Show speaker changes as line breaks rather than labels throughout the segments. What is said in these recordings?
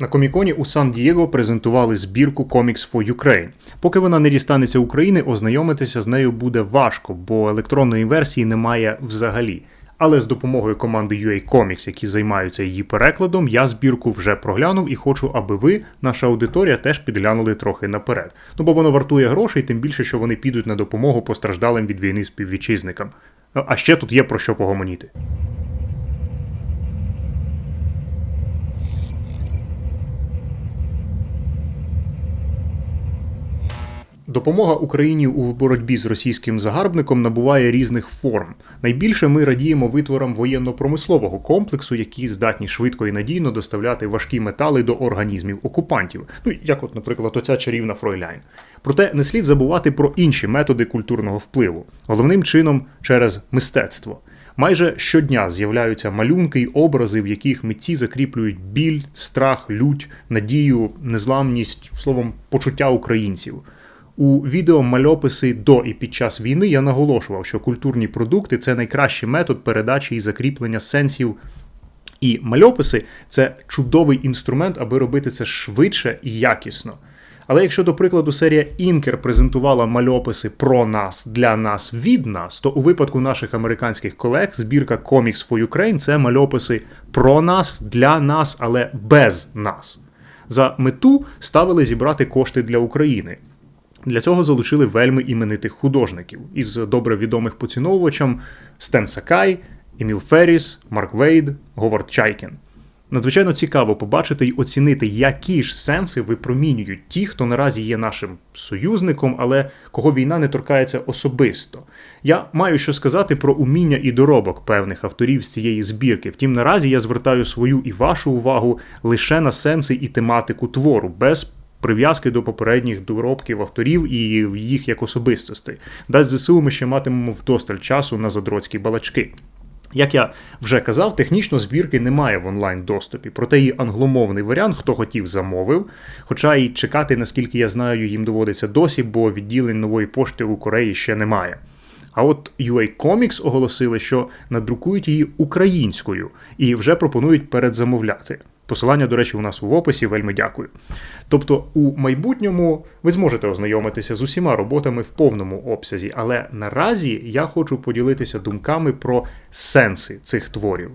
На коміконі у Сан-Дієго презентували збірку Comics for Ukraine. Поки вона не дістанеться України, ознайомитися з нею буде важко, бо електронної версії немає взагалі. Але з допомогою команди UA Comics, які займаються її перекладом, я збірку вже проглянув і хочу, аби ви, наша аудиторія, теж підглянули трохи наперед. Ну бо воно вартує грошей, тим більше, що вони підуть на допомогу постраждалим від війни співвітчизникам. А ще тут є про що погомоніти. Допомога Україні у боротьбі з російським загарбником набуває різних форм. Найбільше ми радіємо витворам воєнно-промислового комплексу, які здатні швидко і надійно доставляти важкі метали до організмів окупантів. Ну як, от, наприклад, оця чарівна Фройляйн. Проте не слід забувати про інші методи культурного впливу, головним чином через мистецтво. Майже щодня з'являються малюнки й образи, в яких митці закріплюють біль, страх, лють, надію, незламність, словом, почуття українців. У відео мальописи до і під час війни я наголошував, що культурні продукти це найкращий метод передачі і закріплення сенсів. І мальописи це чудовий інструмент, аби робити це швидше і якісно. Але якщо, до прикладу, серія Інкер презентувала мальописи про нас для нас від нас, то у випадку наших американських колег збірка Comics for Ukraine це мальописи про нас для нас, але без нас. За мету ставили зібрати кошти для України. Для цього залучили вельми іменитих художників із добре відомих поціновувачам Стен Сакай, Еміл Ферріс, Марк Вейд, Говард Чайкін. Надзвичайно цікаво побачити й оцінити, які ж сенси випромінюють ті, хто наразі є нашим союзником, але кого війна не торкається особисто. Я маю що сказати про уміння і доробок певних авторів з цієї збірки. Втім, наразі я звертаю свою і вашу увагу лише на сенси і тематику твору, без прив'язки до попередніх доробків авторів і їх як особистостей. Дасть ЗСУ ми ще матимемо вдосталь часу на задроцькі балачки. Як я вже казав, технічно збірки немає в онлайн доступі, проте її англомовний варіант, хто хотів, замовив. Хоча і чекати, наскільки я знаю, їм доводиться досі, бо відділень нової пошти у Кореї ще немає. А от UA Comics оголосили, що надрукують її українською і вже пропонують передзамовляти. Посилання, до речі, у нас в описі, вельми дякую. Тобто, у майбутньому ви зможете ознайомитися з усіма роботами в повному обсязі, але наразі я хочу поділитися думками про сенси цих творів.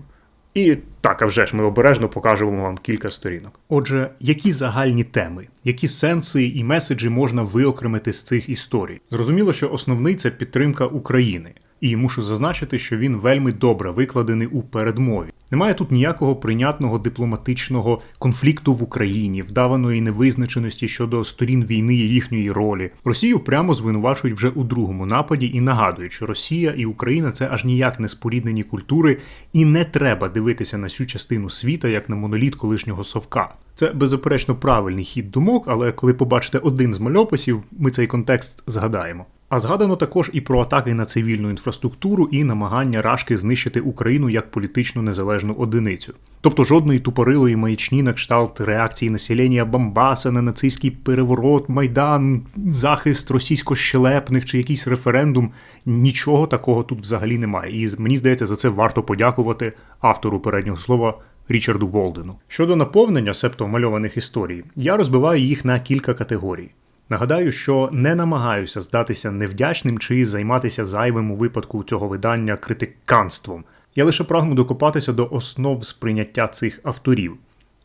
І так, а вже ж ми обережно покажемо вам кілька сторінок. Отже, які загальні теми, які сенси і меседжі можна виокремити з цих історій? Зрозуміло, що основний це підтримка України. І мушу зазначити, що він вельми добре викладений у передмові. Немає тут ніякого прийнятного дипломатичного конфлікту в Україні, вдаваної невизначеності щодо сторін війни і їхньої ролі. Росію прямо звинувачують вже у другому нападі і нагадують, що Росія і Україна це аж ніяк не споріднені культури, і не треба дивитися на цю частину світа як на моноліт колишнього совка. Це беззаперечно правильний хід думок, але коли побачите один з мальописів, ми цей контекст згадаємо. А згадано також і про атаки на цивільну інфраструктуру і намагання Рашки знищити Україну як політично незалежну одиницю. Тобто жодної тупорилої маячні на кшталт реакції населення Бамбаса на нацистський переворот, майдан, захист російсько-щелепних чи якийсь референдум. Нічого такого тут взагалі немає. І мені здається, за це варто подякувати автору переднього слова. Річарду Волдену щодо наповнення, септо мальованих історій, я розбиваю їх на кілька категорій. Нагадаю, що не намагаюся здатися невдячним чи займатися зайвим у випадку цього видання критиканством. Я лише прагну докопатися до основ сприйняття цих авторів.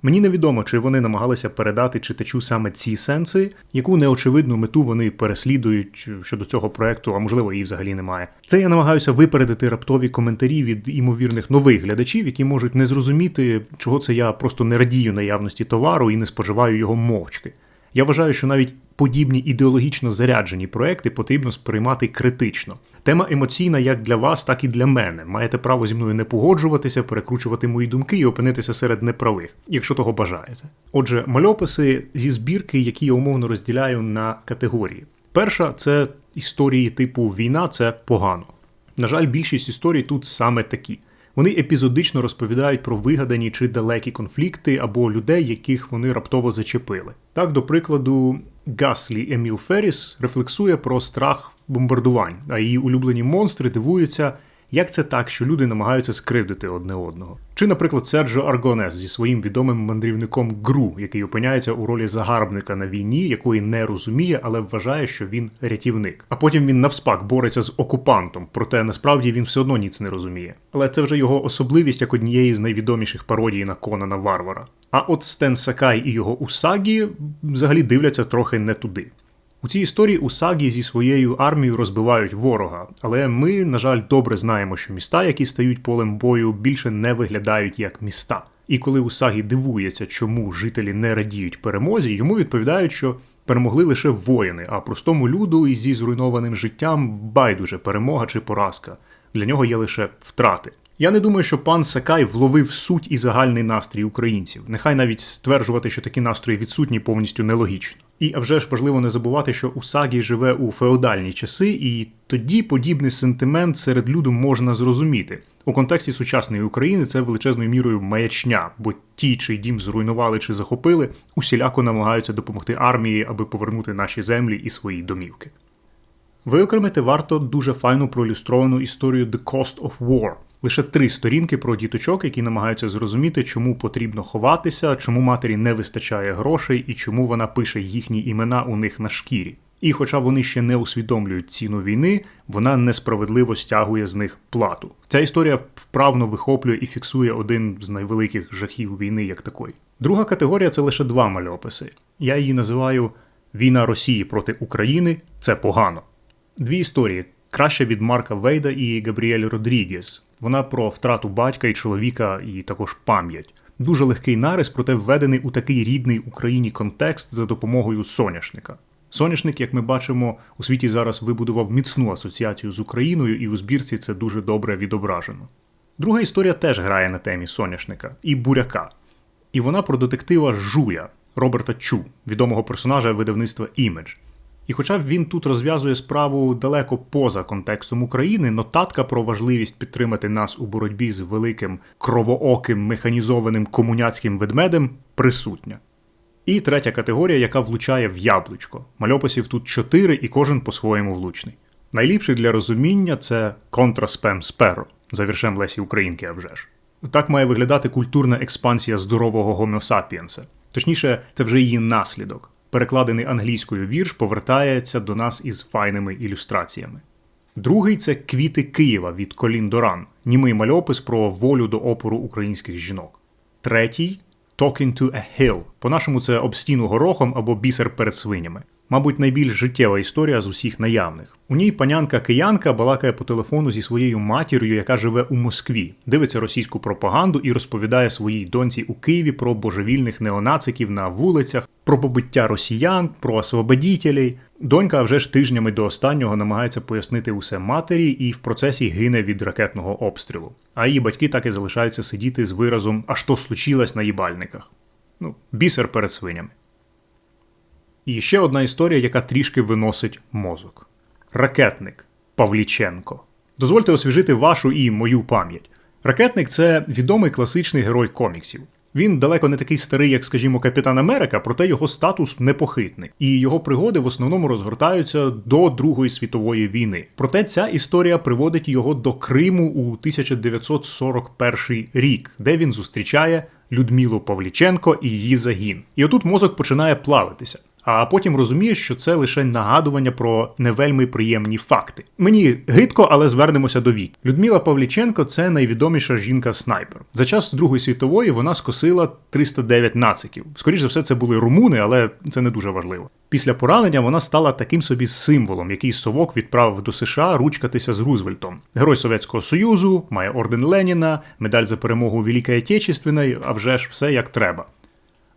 Мені невідомо, чи вони намагалися передати читачу саме ці сенси, яку неочевидну мету вони переслідують щодо цього проекту, а можливо її взагалі немає. Це я намагаюся випередити раптові коментарі від імовірних нових глядачів, які можуть не зрозуміти, чого це я просто не радію наявності товару і не споживаю його мовчки. Я вважаю, що навіть подібні ідеологічно заряджені проекти потрібно сприймати критично. Тема емоційна як для вас, так і для мене. Маєте право зі мною не погоджуватися, перекручувати мої думки і опинитися серед неправих, якщо того бажаєте. Отже, мальописи зі збірки, які я умовно розділяю на категорії. Перша це історії типу війна це погано. На жаль, більшість історій тут саме такі. Вони епізодично розповідають про вигадані чи далекі конфлікти або людей, яких вони раптово зачепили. Так, до прикладу, Гаслі Еміл Ферріс рефлексує про страх бомбардувань, а її улюблені монстри дивуються, Як це так, що люди намагаються скривдити одне одного? Чи, наприклад, Серджо Аргонес зі своїм відомим мандрівником Гру, який опиняється у ролі загарбника на війні, якої не розуміє, але вважає, що він рятівник. А потім він навспак бореться з окупантом, проте насправді він все одно ніц не розуміє. Але це вже його особливість як однієї з найвідоміших пародій на Конана Варвара. А от Стен Сакай і його Усагі взагалі дивляться трохи не туди. У цій історії Усагі зі своєю армією розбивають ворога, але ми, на жаль, добре знаємо, що міста, які стають полем бою, більше не виглядають як міста. І коли Усагі дивується, чому жителі не радіють перемозі, йому відповідають, що перемогли лише воїни, а простому люду із зі зруйнованим життям байдуже перемога чи поразка. Для нього є лише втрати. Я не думаю, що пан Сакай вловив суть і загальний настрій українців. Нехай навіть стверджувати, що такі настрої відсутні, повністю нелогічно. І а вже ж важливо не забувати, що Усагі живе у феодальні часи, і тоді подібний сентимент серед люду можна зрозуміти. У контексті сучасної України це величезною мірою маячня, бо ті, чий дім зруйнували чи захопили, усіляко намагаються допомогти армії, аби повернути наші землі і свої домівки. Виокремити варто дуже файну проілюстровану історію The Cost of War. Лише три сторінки про діточок, які намагаються зрозуміти, чому потрібно ховатися, чому матері не вистачає грошей і чому вона пише їхні імена у них на шкірі. І, хоча вони ще не усвідомлюють ціну війни, вона несправедливо стягує з них плату. Ця історія вправно вихоплює і фіксує один з найвеликих жахів війни як такої. Друга категорія це лише два мальописи. Я її називаю Війна Росії проти України це погано. Дві історії краще від Марка Вейда і Габріель Родрігес. Вона про втрату батька і чоловіка, і також пам'ять. Дуже легкий нарис, проте введений у такий рідний Україні контекст за допомогою соняшника. Соняшник, як ми бачимо, у світі зараз вибудував міцну асоціацію з Україною, і у збірці це дуже добре відображено. Друга історія теж грає на темі соняшника і буряка. І вона про детектива Жуя Роберта Чу, відомого персонажа видавництва Імедж. І хоча він тут розв'язує справу далеко поза контекстом України, нотатка про важливість підтримати нас у боротьбі з великим кровооким механізованим комуняцьким ведмедем присутня. І третя категорія, яка влучає в яблучко. Мальописів тут чотири, і кожен по-своєму влучний. Найліпший для розуміння це контраспем сперо, за віршем Лесі Українки, а вже ж. Так має виглядати культурна експансія здорового гомеосапіенса. Точніше, це вже її наслідок перекладений англійською вірш повертається до нас із файними ілюстраціями. Другий це Квіти Києва від Колін Доран, німий мальопис про волю до опору українських жінок. Третій Talking to a Hill. По-нашому це об стіну горохом або бісер перед свинями мабуть, найбільш життєва історія з усіх наявних. У ній панянка киянка балакає по телефону зі своєю матір'ю, яка живе у Москві, дивиться російську пропаганду і розповідає своїй доньці у Києві про божевільних неонациків на вулицях, про побиття росіян, про освободітелей. Донька вже ж тижнями до останнього намагається пояснити усе матері і в процесі гине від ракетного обстрілу. А її батьки так і залишаються сидіти з виразом «А що случилось на їбальниках? Ну, бісер перед свинями. І ще одна історія, яка трішки виносить мозок. Ракетник Павліченко. Дозвольте освіжити вашу і мою пам'ять. Ракетник це відомий класичний герой коміксів. Він далеко не такий старий, як, скажімо, Капітан Америка, проте його статус непохитний, і його пригоди в основному розгортаються до Другої світової війни. Проте ця історія приводить його до Криму у 1941 рік, де він зустрічає Людмилу Павліченко і її загін. І отут мозок починає плавитися а потім розумієш, що це лише нагадування про невельми приємні факти. Мені гидко, але звернемося до вік. Людмила Павліченко це найвідоміша жінка-снайпер. За час Другої світової вона скосила 309 нациків. Скоріше за все, це були румуни, але це не дуже важливо. Після поранення вона стала таким собі символом, який совок відправив до США ручкатися з Рузвельтом. Герой Совєтського Союзу, має орден Леніна, медаль за перемогу у Великій Отечественної, а вже ж все як треба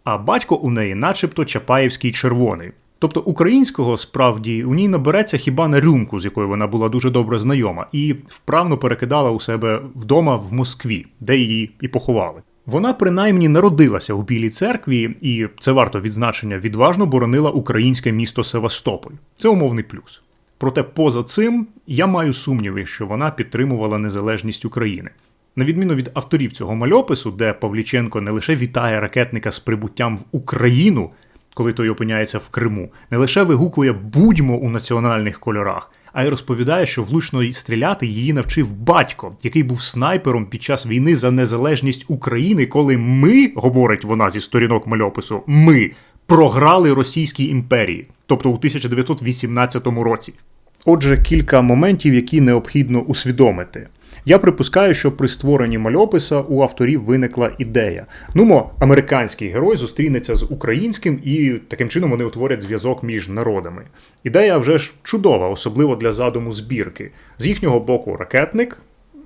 а батько у неї, начебто, Чапаєвський червоний. Тобто українського справді у ній набереться хіба на рюмку, з якою вона була дуже добре знайома, і вправно перекидала у себе вдома в Москві, де її і поховали. Вона принаймні народилася у Білій церкві, і це варто відзначення, відважно боронила українське місто Севастополь. Це умовний плюс. Проте поза цим я маю сумніви, що вона підтримувала незалежність України. На відміну від авторів цього мальопису, де Павліченко не лише вітає ракетника з прибуттям в Україну, коли той опиняється в Криму, не лише вигукує будьмо у національних кольорах, а й розповідає, що влучно стріляти її навчив батько, який був снайпером під час війни за незалежність України, коли ми, говорить вона зі сторінок мальопису, ми програли Російській імперії, тобто у 1918 році. Отже, кілька моментів, які необхідно усвідомити. Я припускаю, що при створенні мальописа у авторів виникла ідея. Нумо, американський герой зустрінеться з українським, і таким чином вони утворять зв'язок між народами. Ідея вже ж чудова, особливо для задуму збірки. З їхнього боку ракетник.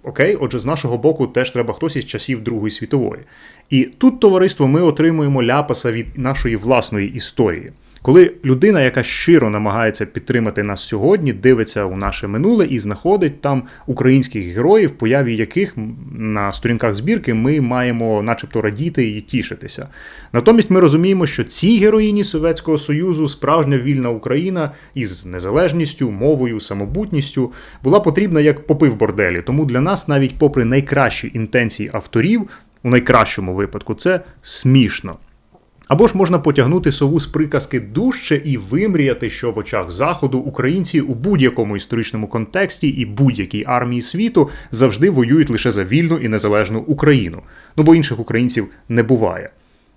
Окей, отже, з нашого боку теж треба хтось із часів Другої світової. І тут, товариство, ми отримуємо ляпаса від нашої власної історії. Коли людина, яка щиро намагається підтримати нас сьогодні, дивиться у наше минуле і знаходить там українських героїв, появі яких на сторінках збірки ми маємо, начебто, радіти і тішитися. Натомість ми розуміємо, що цій героїні Совєтського Союзу справжня вільна Україна із незалежністю, мовою, самобутністю була потрібна як попив борделі. Тому для нас, навіть попри найкращі інтенції авторів, у найкращому випадку, це смішно. Або ж можна потягнути сову з приказки дужче і вимріяти, що в очах заходу українці у будь-якому історичному контексті і будь-якій армії світу завжди воюють лише за вільну і незалежну Україну. Ну бо інших українців не буває.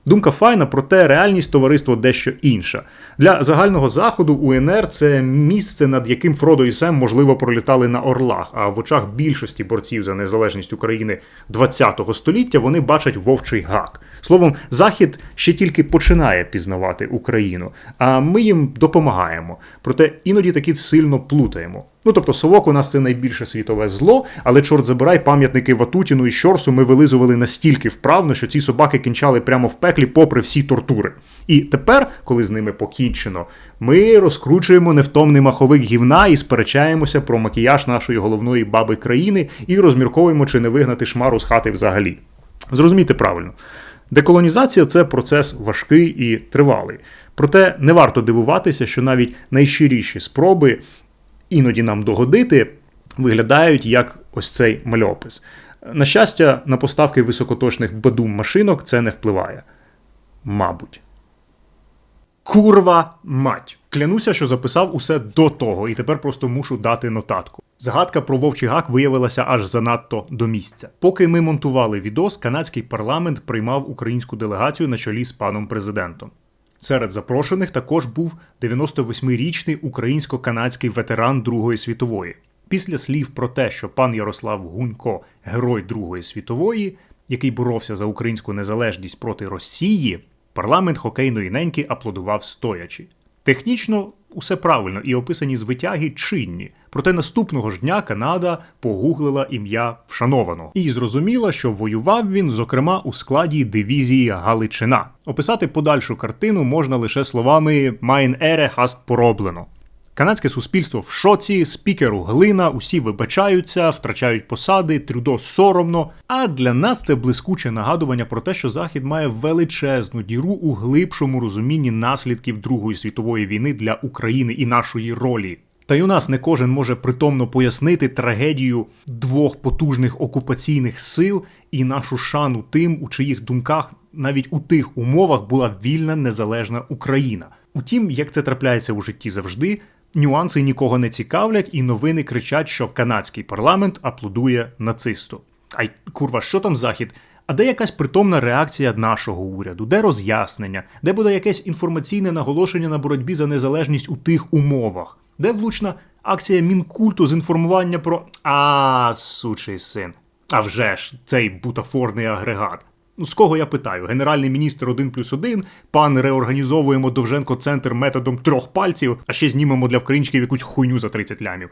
Думка файна, проте реальність товариство дещо інша. Для загального заходу УНР це місце, над яким Фродо і Сем, можливо, пролітали на орлах. А в очах більшості борців за незалежність України ХХ століття вони бачать вовчий гак. Словом, Захід ще тільки починає пізнавати Україну, а ми їм допомагаємо. Проте іноді таки сильно плутаємо. Ну тобто совок у нас це найбільше світове зло, але чорт забирай пам'ятники Ватутіну і Щорсу ми вилизували настільки вправно, що ці собаки кінчали прямо в пеклі, попри всі тортури. І тепер, коли з ними покінчено, ми розкручуємо невтомний маховик гівна і сперечаємося про макіяж нашої головної баби країни і розмірковуємо, чи не вигнати шмару з хати взагалі. Зрозумійте правильно. Деколонізація це процес важкий і тривалий. Проте не варто дивуватися, що навіть найщиріші спроби іноді нам догодити виглядають як ось цей мальопис. На щастя, на поставки високоточних бадум машинок це не впливає. Мабуть. Курва мать! Клянуся, що записав усе до того, і тепер просто мушу дати нотатку. Загадка про вовчий гак виявилася аж занадто до місця. Поки ми монтували відос, канадський парламент приймав українську делегацію на чолі з паном президентом. Серед запрошених також був 98-річний українсько-канадський ветеран Другої світової. Після слів про те, що пан Ярослав Гунько герой Другої світової, який боровся за українську незалежність проти Росії, парламент хокейної неньки аплодував стоячи. Технічно усе правильно і описані звитяги чинні. Проте наступного ж дня Канада погуглила ім'я вшанованого і зрозуміла, що воював він, зокрема, у складі дивізії Галичина. Описати подальшу картину можна лише словами «Майн ере хаст пороблено. Канадське суспільство в шоці, спікеру глина, усі вибачаються, втрачають посади, трюдо соромно. А для нас це блискуче нагадування про те, що Захід має величезну діру у глибшому розумінні наслідків Другої світової війни для України і нашої ролі. Та й у нас не кожен може притомно пояснити трагедію двох потужних окупаційних сил і нашу шану тим, у чиїх думках навіть у тих умовах була вільна незалежна Україна. Утім, як це трапляється у житті завжди, нюанси нікого не цікавлять, і новини кричать, що канадський парламент аплодує нацисту. Ай, курва, що там захід? А де якась притомна реакція нашого уряду, де роз'яснення, де буде якесь інформаційне наголошення на боротьбі за незалежність у тих умовах? Де влучна акція мінкульту з інформування про А, сучий син. А вже ж, цей бутафорний агрегат. Ну, з кого я питаю? Генеральний міністр 1 плюс 1, пан реорганізовуємо Довженко центр методом трьох пальців, а ще знімемо для вкринчиків якусь хуйню за 30 лямів.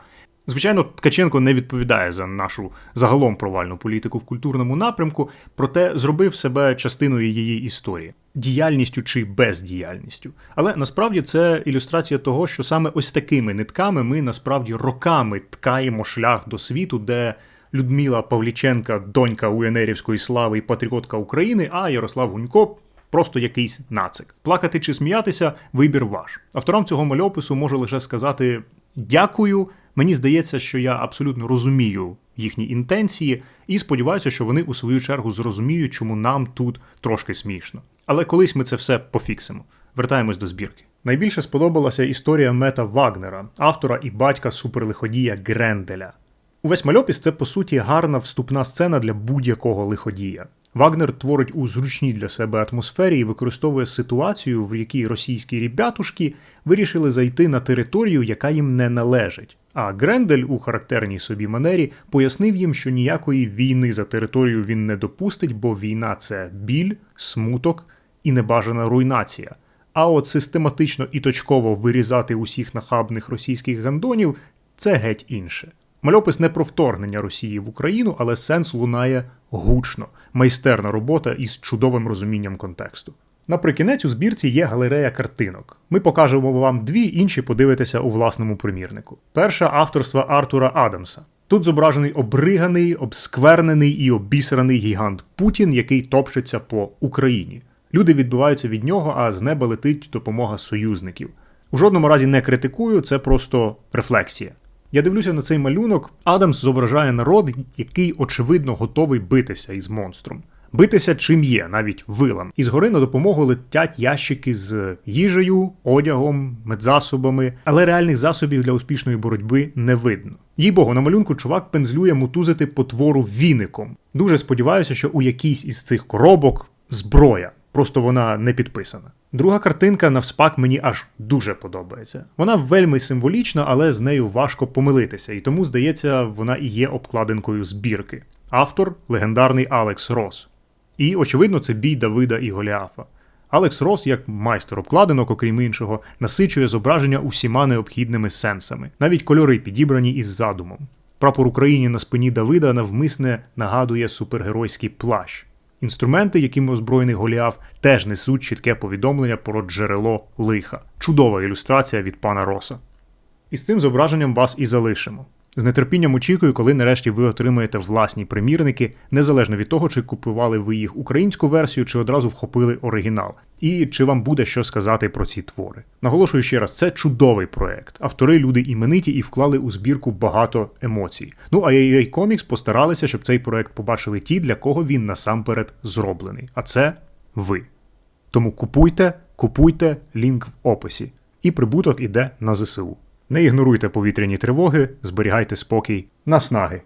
Звичайно, Ткаченко не відповідає за нашу загалом провальну політику в культурному напрямку, проте зробив себе частиною її історії, діяльністю чи бездіяльністю. Але насправді це ілюстрація того, що саме ось такими нитками ми насправді роками ткаємо шлях до світу, де Людмила Павліченка, донька УНРівської слави і патріотка України, а Ярослав Гунько. Просто якийсь нацик. Плакати чи сміятися вибір ваш. Авторам цього мальопису можу лише сказати дякую. Мені здається, що я абсолютно розумію їхні інтенції, і сподіваюся, що вони у свою чергу зрозуміють, чому нам тут трошки смішно. Але колись ми це все пофіксимо. Вертаємось до збірки. Найбільше сподобалася історія Мета Вагнера, автора і батька суперлиходія Гренделя. Увесь мальопіс це по суті гарна вступна сцена для будь-якого лиходія. Вагнер творить у зручній для себе атмосфері і використовує ситуацію, в якій російські ребятушки вирішили зайти на територію, яка їм не належить. А Грендель у характерній собі манері пояснив їм, що ніякої війни за територію він не допустить, бо війна це біль, смуток і небажана руйнація. А от систематично і точково вирізати усіх нахабних російських гандонів це геть інше. Мальопис не про вторгнення Росії в Україну, але сенс лунає гучно, майстерна робота із чудовим розумінням контексту. Наприкінець у збірці є галерея картинок. Ми покажемо вам дві, інші подивитеся у власному примірнику. Перша авторства Артура Адамса. Тут зображений обриганий, обсквернений і обісраний гігант Путін, який топчеться по Україні. Люди відбиваються від нього, а з неба летить допомога союзників. У жодному разі не критикую, це просто рефлексія. Я дивлюся на цей малюнок. Адамс зображає народ, який очевидно готовий битися із монстром. Битися чим є, навіть вилам. І згори на допомогу летять ящики з їжею, одягом, медзасобами, але реальних засобів для успішної боротьби не видно. Їй богу, на малюнку чувак пензлює мутузити потвору віником. Дуже сподіваюся, що у якійсь із цих коробок зброя. Просто вона не підписана. Друга картинка навспак мені аж дуже подобається. Вона вельми символічна, але з нею важко помилитися, і тому, здається, вона і є обкладинкою збірки. Автор легендарний Алекс Рос. І, очевидно, це бій Давида і Голіафа. Алекс Рос, як майстер обкладинок, окрім іншого, насичує зображення усіма необхідними сенсами, навіть кольори підібрані із задумом. Прапор України на спині Давида навмисне нагадує супергеройський плащ. Інструменти, якими озброєний Голіаф, теж несуть чітке повідомлення про джерело лиха. Чудова ілюстрація від пана Роса. І з цим зображенням вас і залишимо. З нетерпінням очікую, коли нарешті ви отримаєте власні примірники, незалежно від того, чи купували ви їх українську версію, чи одразу вхопили оригінал, і чи вам буде що сказати про ці твори. Наголошую ще раз, це чудовий проект. Автори люди імениті і вклали у збірку багато емоцій. Ну а AAA Comics постаралися, щоб цей проект побачили ті, для кого він насамперед зроблений. А це ви. Тому купуйте, купуйте лінк в описі, і прибуток іде на ЗСУ. Не ігноруйте повітряні тривоги, зберігайте спокій, наснаги.